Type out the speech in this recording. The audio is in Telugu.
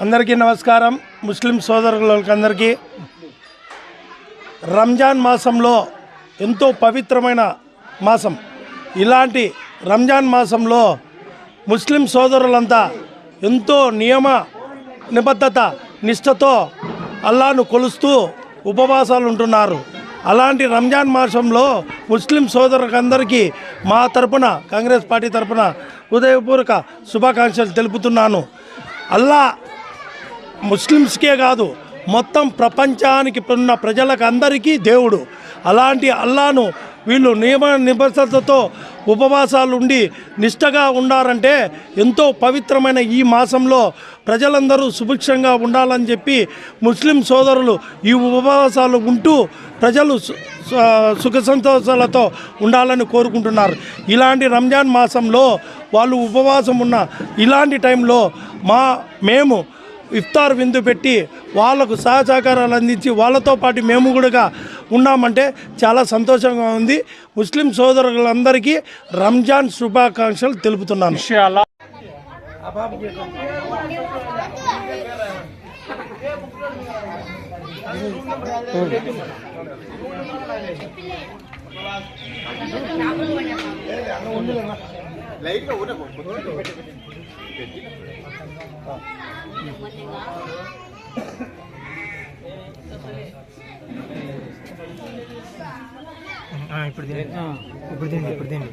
అందరికీ నమస్కారం. ముస్లిం సోదరులందరికీ. రంజాన్ మాసంలో ఎంతో పవిత్రమైన మాసం. ఇలాంటి రంజాన్ మాసంలో ముస్లిం సోదరులంతా ఎంతో నియమ నిబద్ధత నిష్ఠతో అల్లాను కొలుస్తూ ఉపవాసాలు ఉంటున్నారు అలాంటి రంజాన్ మాసంలో ముస్లిం సోదరులందరికీ మా తరపున కాంగ్రెస్ పార్టీ తరపున హృదయపూర్వక శుభాకాంక్షలు తెలుపుతున్నాను. అల్లా ముస్లిమ్స్కే కాదు మొత్తం ప్రపంచానికి ఉన్న ప్రజలకు అందరికీ దేవుడు. అలాంటి అల్లాను వీళ్ళు నియమ నిబద్ధతతో ఉపవాసాలు ఉండి నిష్టగా ఉండారంటే ఎంతో పవిత్రమైన ఈ మాసంలో ప్రజలందరూ సుభిక్షంగా ఉండాలని చెప్పి ముస్లిం సోదరులు ఈ ఉపవాసాలు ఉంటూ ప్రజలు సుఖ సంతోషాలతో ఉండాలని కోరుకుంటున్నారు. ఇలాంటి రంజాన్ మాసంలో వాళ్ళు ఉపవాసం ఉన్న ఇలాంటి టైంలో మా మేము ఇఫ్తార్ విందు పెట్టి వాళ్ళకు సహసహకారాలు అందించి వాళ్ళతో పాటు మేము కూడా ఉన్నామంటే చాలా సంతోషంగా ఉంది. ముస్లిం సోదరులందరికీ రంజాన్ శుభాకాంక్షలు తెలుపుతున్నాను. విషయాల ఇప్పుడు తినండి. ఇప్పుడు తిండి ఇప్పుడు తిండి